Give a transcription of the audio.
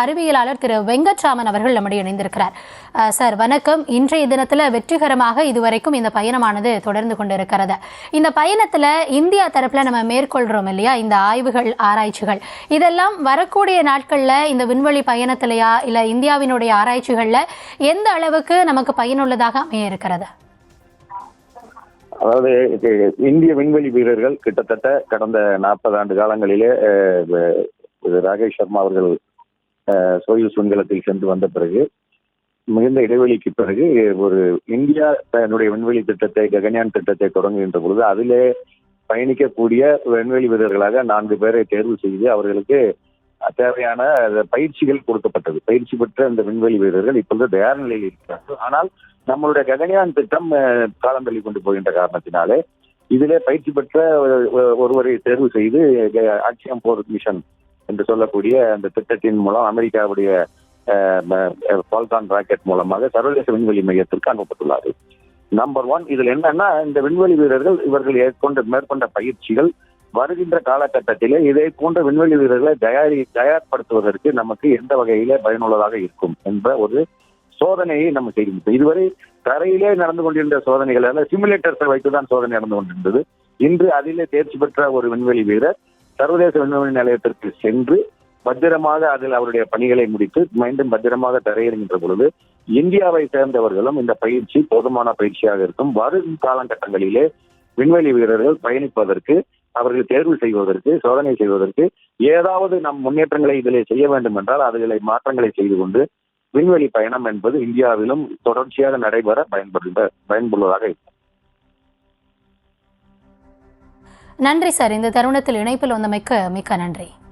அறிவியலாளர் திரு வெங்கட்ராமன் அவர்கள் நம்முடைய இணைந்திருக்கிறார். சார் வணக்கம். இன்றைய தினத்துல வெற்றிகரமாக இதுவரைக்கும் இந்த பயணமானது தொடர்ந்து கொண்டிருக்கிறது. இந்த பயணத்துல இந்தியா தரப்புல நம்ம மேற்கொள்றோம் இல்லையா? இந்த ஆய்வுகள் ஆராய்ச்சிகள். இதெல்லாம் வரக்கூடிய நாட்கள்ல இந்த விண்வெளி பயணத்திலையா? இல்ல இந்தியாவினுடைய ஆராய்ச்சிகள்ல எந்த அளவுக்கு நமக்கு பயனுள்ளதாக அமைய இருக்கிறது? அதாவது இந்திய விண்வெளி வீரர்கள் கிட்டத்தட்ட கடந்த நாற்பது ஆண்டு காலங்களிலே ராகேஷ் சர்மா அவர்கள் சோயூஸ் விண்கலத்தில் சென்று வந்த பிறகு மிகுந்த இடைவெளிக்கு பிறகு ஒரு இந்தியா தன்னுடைய விண்வெளி திட்டத்தை ககன்யான் திட்டத்தை தொடங்குகின்ற பொழுது அதிலே பயணிக்கக்கூடிய விண்வெளி வீரர்களாக நான்கு பேரை தேர்வு செய்து அவர்களுக்கு தேவையான பயிற்சிகள் கொடுக்கப்பட்டது. பயிற்சி பெற்ற அந்த விண்வெளி வீரர்கள் இப்பொழுது தயார் நிலையில் இருக்கிறார்கள். ஆனால் நம்மளுடைய ககன்யான் திட்டம் காலம் தள்ளி கொண்டு போகின்ற காரணத்தினாலே இதிலே பயிற்சி பெற்ற ஒரு- ஒருவரை தேர்வு செய்து ஆக்சியம் போர் மிஷன் என்று சொல்லக்கூடிய அந்த திட்டத்தின் மூலம் அமெரிக்காவுடைய பால்கான் ராக்கெட் மூலமாக சர்வதேச விண்வெளி மையத்திற்கு அனுப்பப்பட்டுள்ளார்கள் நம்பர் ஒன் இதுல என்னன்னா இந்த விண்வெளி வீரர்கள் இவர்கள் ஏற்கொண்ட மேற்கொண்ட பயிற்சிகள் வருகின்ற காலகட்டத்திலே இதே போன்ற விண்வெளி வீரர்களை தயாரி தயார்படுத்துவதற்கு நமக்கு எந்த வகையிலே பயனுள்ளதாக இருக்கும் என்ற ஒரு சோதனையை நம்ம செய்கின்றோம் இதுவரை தரையிலே நடந்து கொண்டிருந்த சோதனைகள் அல்ல சிமுலேட்டர்ஸை வைத்துதான் சோதனை நடந்து கொண்டிருந்தது. இன்று அதிலே தேர்ச்சி பெற்ற ஒரு விண்வெளி வீரர் சர்வதேச விண்வெளி நிலையத்திற்கு சென்று பத்திரமாக அதில் அவருடைய பணிகளை முடித்து மீண்டும் பத்திரமாக தரையிறங்கின்ற பொழுது இந்தியாவை சேர்ந்தவர்களும் இந்த பயிற்சி போதுமான பயிற்சியாக இருக்கும். வரும் காலகட்டங்களிலே விண்வெளி வீரர்கள் பயணிப்பதற்கு அவர்கள் தேர்வு செய்வதற்கு சோதனை செய்வதற்கு ஏதாவது நம் முன்னேற்றங்களை இதிலே செய்ய வேண்டும் என்றால் அதுகளை மாற்றங்களை செய்து கொண்டு விண்வெளி பயணம் என்பது இந்தியாவிலும் தொடர்ச்சியாக நடைபெற பயன்படுகின்ற பயன்படுவதாக இருக்கும். நன்றி சார். இந்த தருணத்தில் இணைப்பில் வந்தமைக்கு மிக்க நன்றி.